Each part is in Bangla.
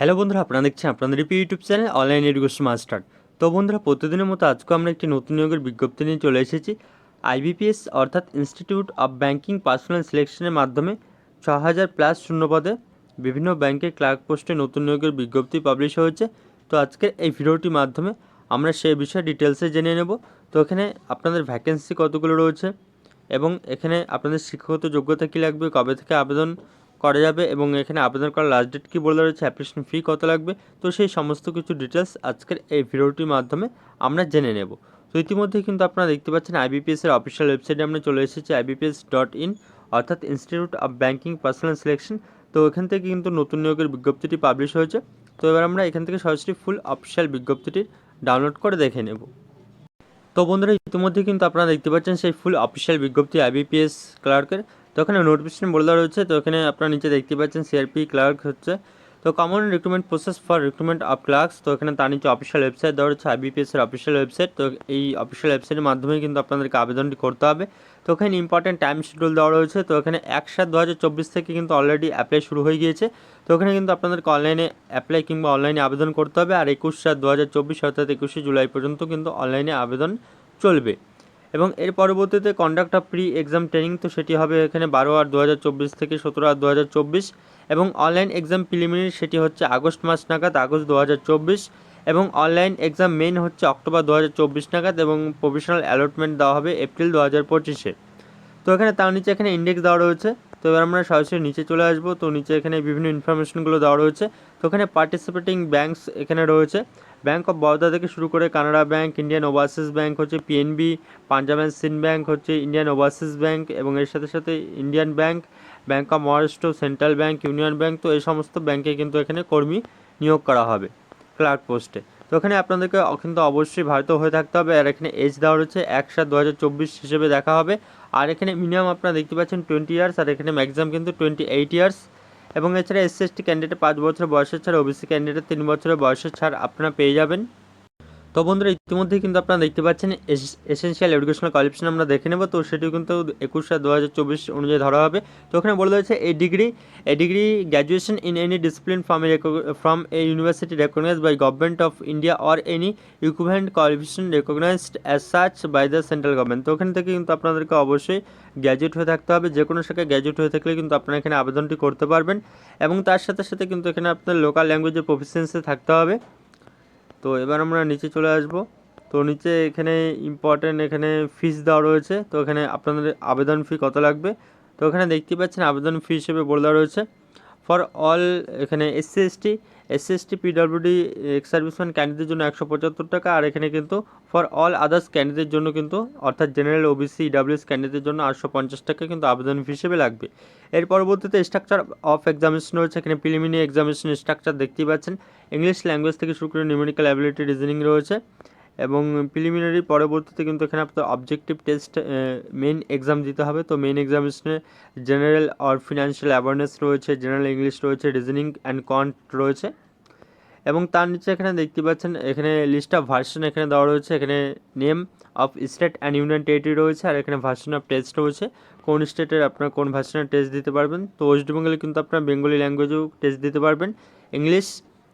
হ্যালো বন্ধুরা, আপনারা দেখছেন আপনাদের YouTube channel online education master তো বন্ধুরা, প্রতিদিনের মতো আজকেও আমরা একটি নতুন নিয়োগের বিজ্ঞপ্তি নিয়ে চলে এসেছি। আইবিপিএস অর্থাৎ ইনস্টিটিউট অফ ব্যাংকিং পার্সোনাল সিলেকশনের মাধ্যমে ছ হাজার প্লাস শূন্য পদে বিভিন্ন ব্যাংকের ক্লার্ক পোস্টে নতুন নিয়োগের বিজ্ঞপ্তি পাবলিশ হয়েছে। তো আজকের এই ভিডিওটির মাধ্যমে আমরা সেই বিষয়ে ডিটেলসে জেনে নেব। তো এখানে আপনাদের ভ্যাকেন্সি কতগুলো রয়েছে এবং এখানে আপনাদের শিক্ষাগত যোগ্যতা কী লাগবে, কবে থেকে আবেদন করা যাবে এবং এখানে আবেদন করার লাস্ট ডেট কী বলে রয়েছে অ্যাপ্লিকেশন ফি কত লাগবে? তো সেই সমস্ত কিছু ডিটেলস আজকের এই ভিডিওটির মাধ্যমে আমরা জেনে নেব। তো ইতিমধ্যে কিন্তু আপনারা দেখতে পাচ্ছেন আইবিপিএস এর অফিসিয়াল ওয়েবসাইটে আমরা চলে এসেছি আইবিপিএস ডট ইন অর্থাৎ institute of banking personal selection তো এখান থেকে কিন্তু নতুন নিয়োগের বিজ্ঞপ্তিটি পাবলিশ হয়েছে। তো এবার আমরা এখান থেকে সরাসরি ফুল অফিসিয়াল বিজ্ঞপ্তিটি ডাউনলোড করে দেখে নেব। তো বন্ধুরা, ইতিমধ্যে কিন্তু আপনারা দেখতে পাচ্ছেন সেই ফুল অফিসিয়াল বিজ্ঞপ্তি আইবিপিএস ক্লার্কের তো এখানে নোটিফিকেশন বলে দেওয়া রয়েছে, তো এখানে আপনারা নিচে দেখতে পাচ্ছেন সিআরপি ক্লার্ক হচ্ছে। তো common recruitment process for recruitment of clerks তো এখানে তার নিচে অফিসিয়াল ওয়েবসাইট দেওয়া রয়েছে আইবিপিএস এর অফিসিয়াল ওয়েবসাইট তো এই অফিসিয়াল ওয়েবসাইটের মাধ্যমে কিন্তু আপনাদেরকে আবেদনটি করতে হবে। তো এখানে ইম্পর্টেন্ট টাইম শিডিউল দেওয়া রয়েছে, তো এখানে এক সাত দু হাজার চব্বিশ থেকে কিন্তু অলরেডি অ্যাপ্লাই শুরু হয়ে গিয়েছে। তো এখানে কিন্তু আপনাদেরকে অনলাইনে অ্যাপ্লাই কিংবা অনলাইনে আবেদন করতে হবে, আর একুশ সাত দু হাজার চব্বিশ অর্থাৎ একুশে জুলাই পর্যন্ত কিন্তু অনলাইনে আবেদন চলবে। এবং এর পরবর্তীতে conduct of pre exam training তো সেটি হবে এখানে বারো আট দু থেকে সতেরো আট দু এবং অনলাইন এক্সাম প্রিলিমিনারি সেটি হচ্ছে আগস্ট মাস নাগাদ, আগস্ট দু হাজার চব্বিশ এবং অনলাইন এক্সাম মেন হচ্ছে অক্টোবর দু হাজার চব্বিশ নাগাদ এবং প্রফেশনাল অ্যালটমেন্ট দেওয়া হবে এপ্রিল দু হাজার পঁচিশে। তো এখানে তার নিচে এখানে ইন্ডেক্স দেওয়া রয়েছে। তো এবার আমরা সরাসরি নিচে চলে আসব। তো নিচে এখানে বিভিন্ন ইনফরমেশনগুলো দেওয়া রয়েছে। তো এখানে পার্টিসিপেটিং ব্যাঙ্কস এখানে রয়েছে। ব্যাঙ্ক অফ বরোদা থেকে শুরু করে Canara bank Indian overseas bank হচ্ছে PNB Punjab and Sind bank হচ্ছে ইন্ডিয়ান ওভারসিজ ব্যাঙ্ক এবং এর সাথে সাথে Indian bank bank of Maharashtra central bank union bank তো এই সমস্ত ব্যাঙ্কে কিন্তু এখানে কর্মী নিয়োগ করা হবে ক্লার্ক পোস্টে তো এখানে আপনাদেরকে কিন্তু অবশ্যই ভারতীয় হয়ে থাকতে হবে আর এখানে এজ দেওয়া রয়েছে এক সাত দু হিসেবে দেখা হবে। আর এখানে মিনিমাম আপনারা দেখতে পাচ্ছেন টোয়েন্টি ইয়ার্স আর এখানে ম্যাক্সিমাম কিন্তু টোয়েন্টি এইট ইয়ার্স এবং এছাড়া এসসি এসটি ক্যান্ডিডেট পাঁচ বছর বয়সের ছাড় ওবিসি ক্যান্ডিডেট তিন বছরের বয়সের ছাড় আপনারা পেয়ে যাবেন। তো বন্ধুরা ইতিমধ্যে কিন্তু আপনারা দেখতে পাচ্ছেন এসেন্সিয়াল এডুকেশনাল কোয়ালিফিকেশন আমরা দেখে নেব। তো সেটিও কিন্তু একুশ সাত দু হাজার চব্বিশ অনুযায়ী ধরা হবে। তো ওখানে বলে দিয়েছে এই degree a degree graduation in any discipline from a from a university recognise by government of India or any equivalent qualification recognised as such by the central government তো ওখান থেকে কিন্তু আপনাদেরকে অবশ্যই গ্র্যাজুয়েট হয়ে থাকতে হবে। যে কোনো শাখায় গ্র্যাজুয়েট হয়ে থাকলে কিন্তু আপনারা এখানে আবেদনটি করতে পারবেন। এবং তার সাথে সাথে কিন্তু এখানে আপনার লোকাল ল্যাঙ্গুয়েজের প্রফিসিয়েন্সি থাকতে হবে। তো এবার আমরা নিচে চলে আসব। তো নিচে এখানে ইম্পর্টেন্ট এখানে ফিস দেওয়া রয়েছে। তো এখানে আপনাদের আবেদন ফি কত লাগবে? তো এখানে দেখতে পাচ্ছেন আবেদন ফি হিসেবে বলে দেওয়া রয়েছে। ফর অল এখানে SC ST SC ST PWD ex serviceman ক্যান্ডিডেটের জন্য একশো পঁচাত্তর টাকা, আর এখানে কিন্তু ফর অল আদার্স ক্যান্ডিডেটের জন্য কিন্তু, অর্থাৎ জেনারেল ওবিসি ইডাব্লিউএস ক্যান্ডিডেটের জন্য আটশো পঞ্চাশ টাকা কিন্তু আবেদন হিসেবে লাগবে। এর পরবর্তীতে স্ট্রাকচার অফ এক্সামিনেশন রয়েছে, এখানে প্রিলিমিনারি এক্সামিনেশন স্ট্রাকচার দেখতেই পাচ্ছেন। ইংলিশ ল্যাঙ্গুয়েজ থেকে শুরু করে নিউমেরিক্যাল অ্যাবিলিটি রিজনিং রয়েছে। এবং প্রিলিমিনারি পরবর্তীতে কিন্তু এখানে আপনার অবজেক্টিভ টেস্ট মেন এক্সাম দিতে হবে। তো মেন এক্সামিনেশনে জেনারেল অর ফিনান্সিয়াল অ্যাওয়ারনেস রয়েছে জেনারেল ইংলিশ রয়েছে রিজনিং অ্যান্ড কন্ট রয়েছে। এবং তার নিচে এখানে দেখতে পাচ্ছেন, এখানে লিস্ট অফ ভার্সন এখানে দেওয়া রয়েছে। এখানে name of state and union territory রয়েছে আর এখানে ভার্সন অফ টেস্ট রয়েছে। কোন স্টেটের আপনার কোন ভার্সনের টেস্ট দিতে পারবেন? তো ওয়েস্ট বেঙ্গলে কিন্তু আপনার বেঙ্গলি ল্যাঙ্গুয়েজেও টেস্ট দিতে পারবেন। ইংলিশ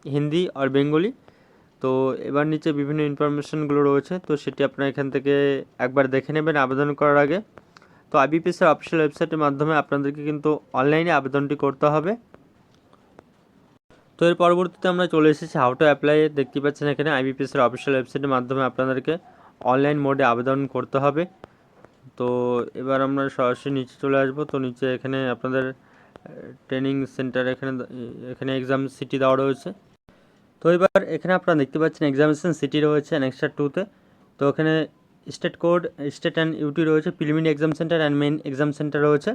হিন্দি আর বেঙ্গলি তো এবার নিচে বিভিন্ন ইনফরমেশনগুলো রয়েছে, তো সেটি আপনারা এখান থেকে একবার দেখে নেবেন আবেদন করার আগে। তো আইবিপিএসের অফিসিয়াল ওয়েবসাইটের মাধ্যমে আপনাদেরকে কিন্তু অনলাইনে আবেদনটি করতে হবে। তো এর পরবর্তীতে আমরা চলে এসেছি হাউ টু অ্যাপ্লাই দেখতে পাচ্ছেন এখানে আইবিপিএসের অফিসিয়াল ওয়েবসাইটের মাধ্যমে আপনাদেরকে অনলাইন মোডে আবেদন করতে হবে। তো এবার আমরা সরাসরি নিচে চলে আসব। তো নিচে এখানে আপনাদের ট্রেনিং সেন্টার এখানে এখানে এক্সাম সিটি দেওয়া রয়েছে। তো এবার এখানে আপনারা দেখতে পাচ্ছেন এক্সামিনেশন সিটি রয়েছে নেক্সটার টুতে তো। এখানে state code state and UT রয়েছে preliminary exam centre and main exam centre রয়েছে।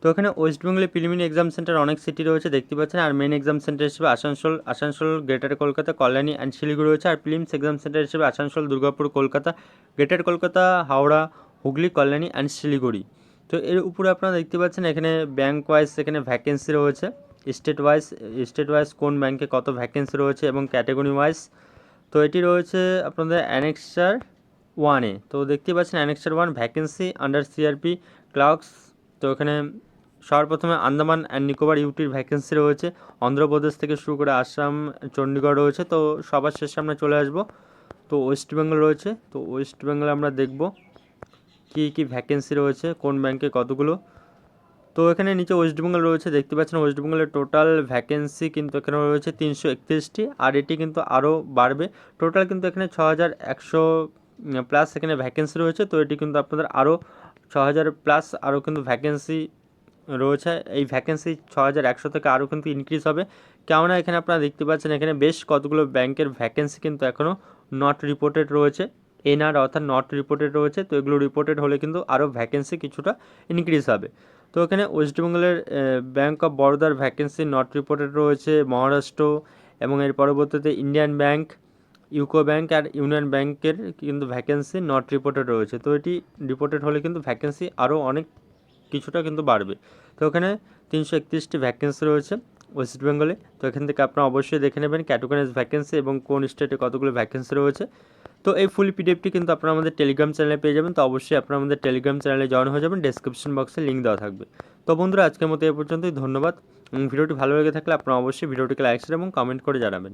তো এখানে ওয়েস্ট বেঙ্গলে প্রিলিমিনারি এক্সাম সেন্টার অনেক সিটি রয়েছে, দেখতে পাচ্ছেন। আর মেন এক্সাম সেন্টার হিসেবে আসানসোল আসানসোল গ্রেটার কলকাতা কল্যাণী অ্যান্ড শিলিগুড়ি রয়েছে। আর প্রিলিমস এক্সাম সেন্টার হিসেবে আসানসোল দুর্গাপুর কলকাতা গ্রেটার কলকাতা হাওড়া হুগলি কল্যাণী অ্যান্ড শিলিগুড়ি তো এর উপরে আপনারা দেখতে পাচ্ছেন এখানে ব্যাঙ্ক ওয়াইজ এখানে ভ্যাকেন্সি রয়েছে। স্টেট ওয়াইজ স্টেট ওয়াইজ কোন ব্যাংকে কত ভ্যাকেন্সি রয়েছে এবং ক্যাটাগরি ওয়াইজ তো এটি রয়েছে আপনাদের অ্যানেক্সার ওয়ানে তো দেখতে পাচ্ছেন annexure one vacancy under CRP clerks তো এখানে সবার প্রথমে আন্দামান অ্যান্ড নিকোবর ইউটির ভ্যাকেন্সি রয়েছে। অন্ধ্রপ্রদেশ থেকে শুরু করে আসাম, চণ্ডীগড় রয়েছে। তো সবার শেষে আমরা চলে আসব। তো ওয়েস্ট বেঙ্গল রয়েছে। তো ওয়েস্ট বেঙ্গলে আমরা দেখব কী কী ভ্যাকেন্সি রয়েছে, কোন ব্যাংকে কতগুলো। তো এখানে নিচে ওয়েস্ট বেঙ্গল রয়েছে, দেখতে পাচ্ছেন ওয়েস্ট বেঙ্গলের টোটাল ভ্যাকেন্সি কিন্তু এখানে রয়েছে তিনশো একত্রিশটি, আর এটি কিন্তু আরও বাড়বে। টোটাল কিন্তু এখানে ছ হাজার একশো প্লাস এখানে ভ্যাকেন্সি রয়েছে, তো এটি কিন্তু আপনাদের আরও ছ হাজার প্লাস আরও কিন্তু ভ্যাকেন্সি রয়েছে। এই ভ্যাকেন্সি ছ হাজার একশো থেকে আরও কিন্তু ইনক্রিজ হবে। কেননা এখানে আপনারা দেখতে পাচ্ছেন এখানে বেশ কতগুলো ব্যাংকের ভ্যাকেন্সি কিন্তু এখনও নট রিপোর্টেড রয়েছে। এনআর অর্থাৎ নট রিপোর্টেড রয়েছে, তো এগুলো রিপোর্টেড হলে কিন্তু আরও ভ্যাকেন্সি কিছুটা ইনক্রিজ হবে। তো এখানে ওয়েস্ট বেঙ্গলের ব্যাঙ্ক অফ বরোদার ভ্যাকেন্সি নট রিপোর্টেড রয়েছে মহারাষ্ট্র এবং এর পরবর্তীতে ইন্ডিয়ান ব্যাংক ইউকো ব্যাংক আর ইউনিয়ন ব্যাংকের কিন্তু ভ্যাকেন্সি নট রিপোর্টেড রয়েছে। তো এটি রিপোর্টেড হলে কিন্তু ভ্যাকেন্সি আরও অনেক কিছুটা কিন্তু বাড়বে। তো ওখানে তিনশো একত্রিশটি ভ্যাকেন্সি রয়েছে ওয়েস্ট বেঙ্গলে তো এখান থেকে আপনারা অবশ্যই দেখে নেবেন ক্যাটোগরাইজ ভ্যাকেন্সি এবং কোন স্টেটে কতগুলো ভ্যাকেন্সি রয়েছে। তো এই ফুল পিডিএফটি কিন্তু আপনারা আমাদের টেলিগ্রাম চ্যানেলে পেয়ে যাবেন। তো অবশ্যই আপনারা আমাদের টেলিগ্রাম চ্যানেলে জয়েন হয়ে যাবেন। ডেসক্রিপশন বক্সে লিঙ্ক দেওয়া থাকবে। তো বন্ধুরা, আজকের মতো এ পর্যন্তই। ধন্যবাদ। ভিডিওটি ভালো লেগে থাকলে আপনারা অবশ্যই ভিডিওটিকে লাইক শেয়ার এবং কমেন্ট করে জানাবেন।